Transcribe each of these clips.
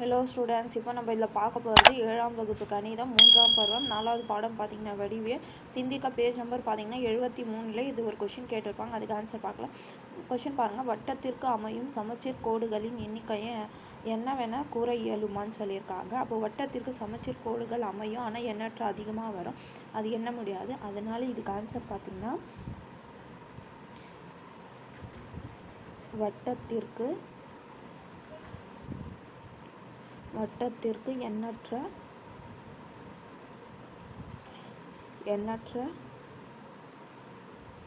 Hello students இப்போ நம்ம இதில் பார்க்க போகிறது ஏழாம் வகுப்பு கணிதம் மூன்றாம் பருவம் நாலாவது பாடம் பார்த்தீங்கன்னா வடிவே சிந்திக்க பேஜ் நம்பர் பார்த்தீங்கன்னா எழுபத்தி மூணில் இது ஒரு கொஷின் கேட்டிருப்பாங்க. அதுக்கு ஆன்சர் பார்க்கலாம். கொஷின் பாருங்கள் வட்டத்திற்கு அமையும் சமச்சீர் கோடுகளின் எண்ணிக்கையை என்னவென கூற இயலுமான்னு சொல்லியிருக்காங்க. அப்போ வட்டத்திற்கு சமச்சீர் கோடுகள் அமையும் ஆனால் எண்ணற்ற அதிகமாக வரும். அது எண்ண முடியாது. அதனால் இதுக்கு ஆன்சர் பார்த்திங்கன்னா வட்டத்திற்கு வட்டத்திற்கு எண்ணற்ற எண்ணற்ற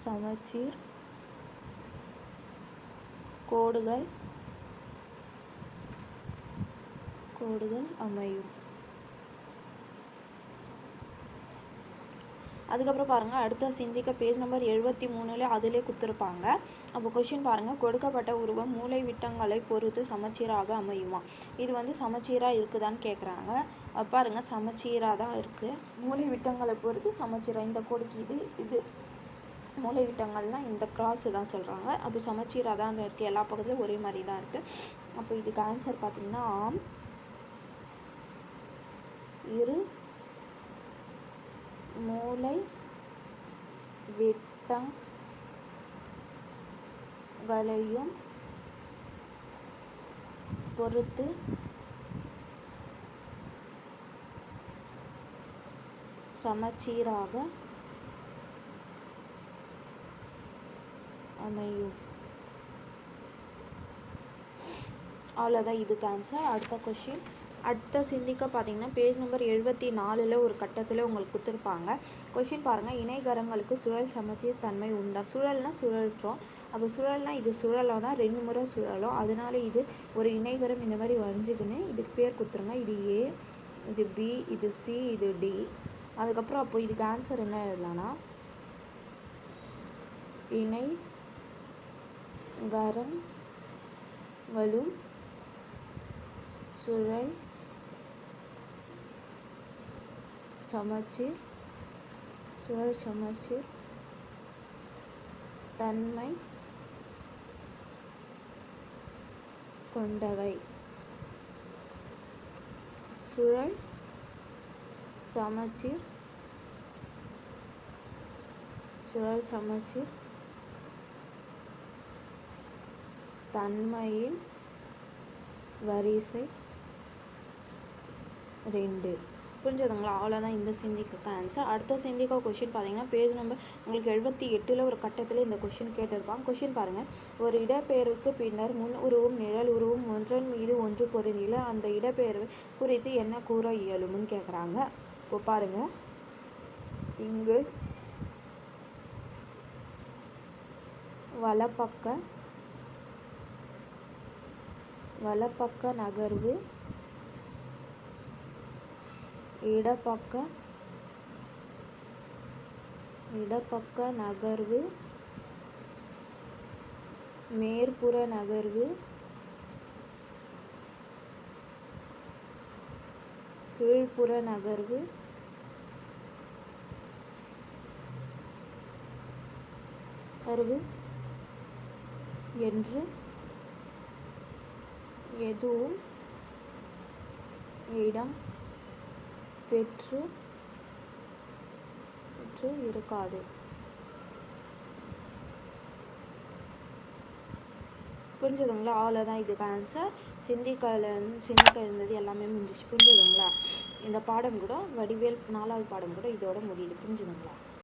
சமச்சீர் கோடுகள் கோடுகள் அமையும். அதுக்கப்புறம் பாருங்கள் அடுத்த சிந்திக்க பேஜ் நம்பர் எழுபத்தி மூணுல அதிலே கொடுத்துருப்பாங்க. அப்போ கொஷின் பாருங்கள் கொடுக்கப்பட்ட உருவம் மூளை விட்டங்களை பொறுத்து சமச்சீராக அமையுமா? இது வந்து சமச்சீராக இருக்குதான்னு கேட்குறாங்க பாருங்கள் சமச்சீராக தான் இருக்குது மூளை விட்டங்களை பொறுத்து சமச்சீராக இந்த கோடுக்கு இது இது. மூளை விட்டங்கள்னால் இந்த கிராஸ் தான் சொல்கிறாங்க அப்போ சமச்சீராக தான் இருக்குது எல்லா பக்கத்துலையும் ஒரே மாதிரி தான் இருக்குது அப்போ இதுக்கு ஆன்சர் பார்த்திங்கன்னா ஆம் இரு மூளை விட்டங்களையும் பொறுத்து சமச்சீராக அமையும். அவ்வளோதான் இதுக்கு ஆன்சர் அடுத்த கொஷின் அடுத்த சிந்திக்க பார்த்தீங்கன்னா பேஜ் நம்பர் எழுபத்தி நாலில் ஒரு கட்டத்தில் உங்களுக்கு கொடுத்துருப்பாங்க. கொஷின் பாருங்கள் இணைகரங்களுக்கு சுழல் சமத்திய தன்மை உண்டா? சுழல்னால் சுழல்றோம் அப்போ சுழல்னால் இது சுழலாக தான்? ரெண்டு முறை சுழலும் அதனால இது ஒரு இணைகரம் இந்த மாதிரி வரைஞ்சிக்கின்னு இதுக்கு பேர் கொடுத்துருங்க. இது ஏ இது பி இது சி இது டி அதுக்கப்புறம் அப்போ இதுக்கு ஆன்சர் என்ன எழுதலாம்னா இணை கரங்களும் சுழல் சமச்சீர் சுழல் சமச்சீர் தன்மை கொண்டவை. சுழல் சமச்சீர் சுழல் சமச்சீர் தன்மையின் வரிசை ரெண்டு. புரிஞ்சதுங்களா? அவ்வளோதான் இந்த சிந்திக்கு ஆன்சர் அடுத்த சிந்திக்கா கொஷின் பார்த்தீங்கன்னா பேஜ் நம்பர் உங்களுக்கு எழுபத்தி எட்டில் ஒரு கட்டத்தில் இந்த கொஷின் கேட்டிருப்பாங்க. கொஷின் பாருங்கள் ஒரு இடப்பெயர்வுக்கு பின்னர் முன் உருவும் நிழல் உருவும் ஒன்றன் மீது ஒன்று பொருந்தில அந்த இடப்பெயர்வு குறித்து என்ன கூற இயலும்னு கேட்குறாங்க இப்போ பாருங்கள் இங்கு வலப்பக்க வலப்பக்க நகர்வு இடப்பக்க இடப்பக்க நகர்வு மேற்புற நகர்வு கீழ்ப்புற நகர்வு நகர்வு என்று எதுவும் இடம் பெற்று பெற்று இருக்காது. புரிஞ்சுதுங்களா? அவ்வளோதான் இதுக்கு ஆன்சர் சிந்திக்கல சிந்திக்க இருந்தது எல்லாமே முடிஞ்சிச்சு. புரிஞ்சுதுங்களா? இந்த பாடம் கூட வடிவேல் நாலாவது பாடம் கூட இதோட முடியுது. புரிஞ்சுதுங்களா?